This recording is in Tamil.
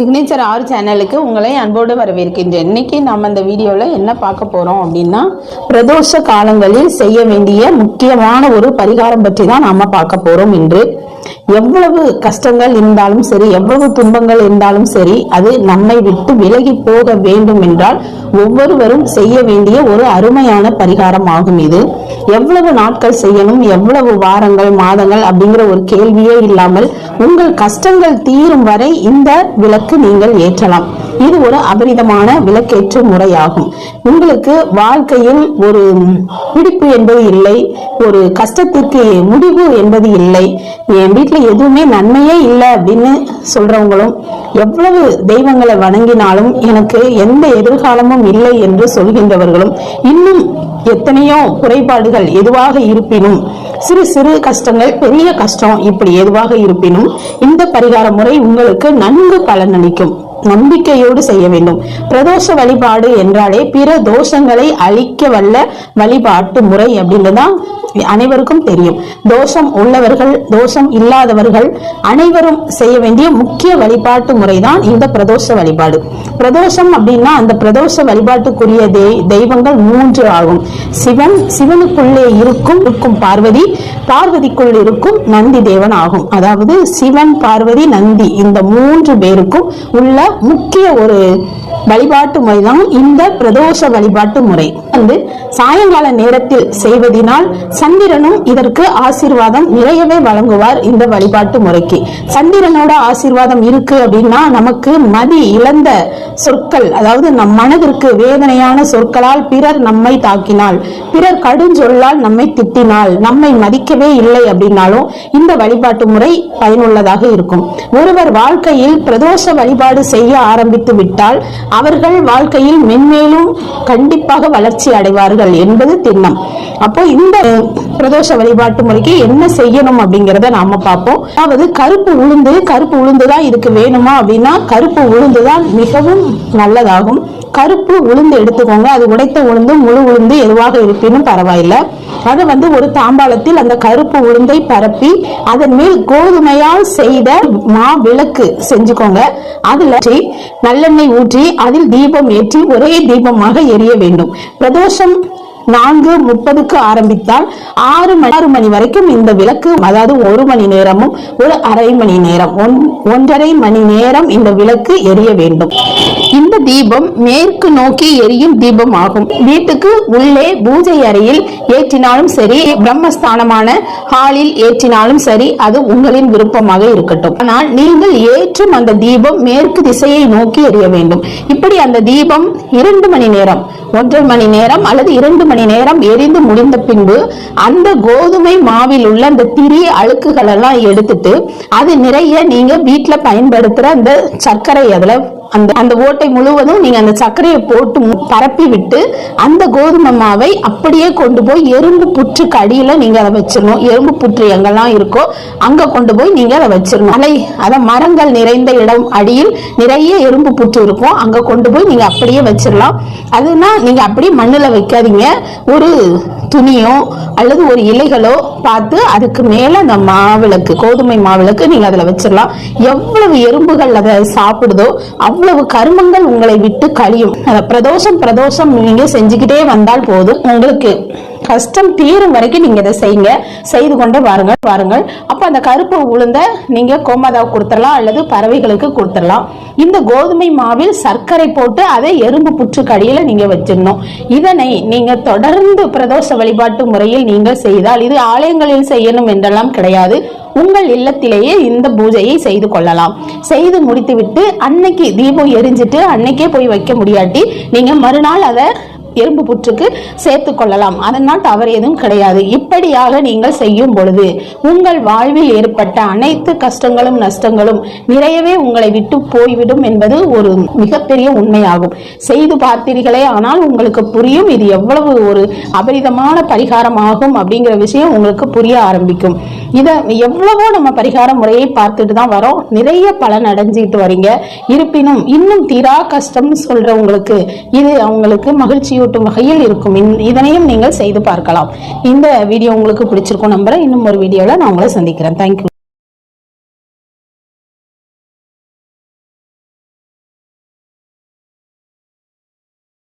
சிக்னேச்சர் ஆறு சேனலுக்கு உங்களை அன்போடு வரவேற்கின்றேன். இன்னைக்கு நம்ம இந்த வீடியோவில் என்ன பார்க்க போறோம் அப்படின்னா பிரதோஷ காலங்களில் செய்ய வேண்டிய முக்கியமான ஒரு பரிகாரம் பற்றி தான் நாம பார்க்க போகிறோம் இன்று. எவ்வளவு கஷ்டங்கள் இருந்தாலும் சரி எவ்வளவு துன்பங்கள் இருந்தாலும் சரி அது நம்மை விட்டு விலகி போக வேண்டும் என்றால் ஒவ்வொருவரும் செய்ய வேண்டிய ஒரு அருமையான பரிகாரம் ஆகும் இது. எவ்வளவு நாட்கள் செய்யணும் எவ்வளவு வாரங்கள் மாதங்கள் அப்படிங்கிற ஒரு கேள்வியே இல்லாமல் உங்கள் கஷ்டங்கள் தீரும் வரை இந்த விளக்கு நீங்கள் ஏற்றலாம். இது ஒரு அபரிதமான விளக்கேற்று முறையாகும். உங்களுக்கு வாழ்க்கையில் ஒரு பிடிப்பு என்பது இல்லை ஒரு கஷ்டத்திற்கு முடிவு என்பது இல்லை. என் வீட்டுல எதுவுமே நன்மையே இல்லை அப்படின்னு சொல்றவங்களும் எவ்வளவு தெய்வங்களை வணங்கினாலும் எனக்கு எந்த எதிர்காலமும் இல்லை என்று சொல்கின்றவர்களும் இன்னும் எத்தனையோ குறைபாடுகள் எதுவாக இருப்பினும் சிறு சிறு கஷ்டங்கள் பெரிய கஷ்டம் இப்படி எதுவாக இருப்பினும் இந்த பரிகார முறை உங்களுக்கு நன்கு பலனளிக்கும். நம்பிக்கையோடு செய்ய வேண்டும். பிரதோஷ வழிபாடு என்றாலே பிற தோஷங்களை அழிக்க வல்ல வழிபாட்டு முறை அப்படின்றதான் அனைவருக்கும் தெரியும். தோஷம் உள்ளவர்கள் தோஷம் இல்லாதவர்கள் அனைவரும் செய்ய வேண்டிய முக்கிய வழிபாட்டு முறைதான் இந்த பிரதோஷ வழிபாடு. பிரதோஷம் அப்படின்னா அந்த பிரதோஷ வழிபாட்டுக்குரிய தெய்- தெய்வங்கள் மூன்று ஆகும். சிவன் சிவனுக்குள்ளே இருக்கும் இருக்கும் பார்வதி பார்வதிக்குள் இருக்கும் நந்தி தேவன் ஆகும். அதாவது சிவன் பார்வதி நந்தி இந்த மூன்று பேருக்கும் உள்ள முக்கிய ஒரு வழிபாட்டு முறை தான் இந்த பிரதோஷ வழிபாட்டு முறை. வந்து சாயங்கால நேரத்தில் செய்வதினால் சந்திரனும் இதற்கு ஆசீர்வாதம் நிறையவே வழங்குவார் இந்த வழிபாட்டு முறைக்கு. சந்திரனோட ஆசீர்வாதம் இருக்கு அப்படின்னா நமக்கு மதி இழந்த சொற்கள் அதாவது நம் மனதிற்கு வேதனையான சொற்களால் பிறர் நம்மை தாக்கினால் பிறர் கடுஞ்சொல்லால் நம்மை திட்டினால் நம்மை மதிக்கவே இல்லை அப்படின்னாலும் இந்த வழிபாட்டு முறை பயனுள்ளதாக இருக்கும். ஒருவர் வாழ்க்கையில் பிரதோஷ வழிபாடு செய்ய ஆரம்பித்து விட்டால் அவர்கள் வாழ்க்கையில் மென்மேலும் கண்டிப்பாக வளர்ச்சி அடைவார்கள் என்பது திண்ணம். அப்போ இந்த பிரதோஷ வழிபாட்டு முறைக்கு என்ன செய்யணும் அப்படிங்கறத நாம பார்ப்போம். அதாவது கருப்பு உளுந்து கருப்பு உளுந்து தான் இதுக்கு வேணுமா அப்படின்னா கருப்பு உளுந்து தான் மிகவும் நல்லதாகும். கருப்பு உளுந்து எடுத்துக்கோங்க. அது உடைத்த உளுந்து முழு உளுந்து எதுவாக இருப்பினும் பரவாயில்லை. அதை வந்து ஒரு தாம்பாளத்தில் அந்த கருப்பு உளுந்தை பரப்பி அதன் மேல் கோதுமையால் செய்த மா விளக்கு செஞ்சுக்கோங்க. அதில் நல்லெண்ணெய் ஊற்றி அதில் தீபம் ஏற்றி ஒரே தீபமாக எரிய வேண்டும். பிரதோஷம் நான்கு முப்பதுக்கு ஆரம்பித்தால் ஆறு மணி ஆறு மணி வரைக்கும் இந்த விளக்கு அதாவது ஒரு மணி நேரமும் ஒரு அரை மணி நேரம் ஒன்றரை மணி நேரம் இந்த விளக்கு எரிய வேண்டும். இந்த தீபம் மேற்கு நோக்கி எரியும் தீபம் ஆகும் வீட்டுக்கு உள்ளே பூஜை அறையில் ஏற்றினாலும் சரி பிரம்மஸ்தானமான ஹாலில் ஏற்றினாலும் சரி அது உங்களின் விருப்பமாக இருக்கட்டும். ஆனால் நீங்கள் ஏற்றும் அந்த தீபம் மேற்கு திசையை நோக்கி எரிய வேண்டும். இப்படி அந்த தீபம் இரண்டு மணி நேரம் ஒன்றரை மணி நேரம் அல்லது இரண்டு மணி நேரம் எரிந்து முடிந்த பின்பு அந்த கோதுமை மாவில் உள்ள அந்த திரிய அழுக்குகள் எல்லாம் எடுத்துட்டு அது நிறைய நீங்க வீட்டில் பயன்படுத்துற அந்த சர்க்கரை அதில் அந்த அந்த ஓட்டை முழுவதும் நீங்க அந்த சர்க்கரையை போட்டு மு- பரப்பி விட்டு அந்த கோதுமை மாவை அப்படியே கொண்டு போய் எறும்பு புற்றுக்கு அடியில நீங்க அதை வச்சிடணும் எறும்பு புற்று எங்கெல்லாம் இருக்கோ அங்க கொண்டு போய் நீங்க அதை வச்சிடணும் அலை அதை மரங்கள் நிறைந்த இடம் அடியில் நிறைய எறும்பு புற்று இருக்கும். அங்க கொண்டு போய் நீங்க அப்படியே வச்சிடலாம் அதுனா நீங்க அப்படியே மண்ணில் வைக்காதீங்க. ஒரு துணியோ அல்லது ஒரு இலைகளோ பார்த்து அதுக்கு மேல அந்த மாவிளக்கு கோதுமை மாவிளக்கு நீங்க அதுல வச்சிடலாம் எவ்வளவு எறும்புகள் அதை சாப்பிடுதோ அவ்வளவு அவ்வளவு கருமங்கள் உங்களை விட்டு கழியும். பிரதோஷம் பிரதோஷம் நீங்க செஞ்சுக்கிட்டே வந்தால் போதும். உங்களுக்கு கஷ்டம் தீரும் வரைக்கும் நீங்க இதை செய்யுங்க. செய்து கொண்டு வாருங்கள் வாருங்கள். அப்ப அந்த கருப்பு உளுந்த நீங்க கோமாதாவுக்கு கொடுத்துடலாம் அல்லது பறவைகளுக்கு கொடுத்துடலாம். இந்த கோதுமை மாவில் சர்க்கரை போட்டு அதை எறும்பு புற்று கடியில நீங்க வச்சிடணும். இதனை நீங்க தொடர்ந்து பிரதோஷ வழிபாட்டு முறையில் நீங்கள் செய்தால் இது ஆலயங்களில் செய்யணும் என்றெல்லாம் கிடையாது. உங்கள் இல்லத்திலேயே இந்த பூஜையை செய்து கொள்ளலாம். செய்து முடித்துவிட்டு அன்னைக்கு தீபம் எரிஞ்சிட்டு அன்னைக்கே போய் வைக்க முடியாட்டி நீங்க மறுநாள் அதை எறும்பு புற்றுக்கு சேர்த்து கொள்ளலாம். அதனால் தவறு எதுவும் கிடையாது. இப்படியாக நீங்கள் செய்யும் பொழுது உங்கள் வாழ்வில் ஏற்பட்ட அனைத்து கஷ்டங்களும் நஷ்டங்களும் நிறையவே உங்களை விட்டு போய்விடும் என்பது ஒரு மிகப்பெரிய உண்மையாகும். செய்து பார்த்தீர்களே ஆனால் உங்களுக்கு புரியும் இது எவ்வளவு ஒரு அபரிதமான பரிகாரம் ஆகும் அப்படிங்கிற விஷயம் உங்களுக்கு புரிய ஆரம்பிக்கும். இதை எவ்வளவோ நம்ம பரிகார முறையை பார்த்துட்டு தான் வரோம். நிறைய பலன் அடைஞ்சிட்டு வரீங்க. இருப்பினும் இன்னும் தீரா கஷ்டம்னு சொல்றவங்களுக்கு இது அவங்களுக்கு மகிழ்ச்சியூட்டும் வகையில் இருக்கும். இதனையும் நீங்கள் செய்து பார்க்கலாம். இந்த வீடியோ உங்களுக்கு பிடிச்சிருக்கும் நம்புறேன். இன்னும் ஒரு வீடியோவில் நான் உங்களை சந்திக்கிறேன். தேங்க்யூ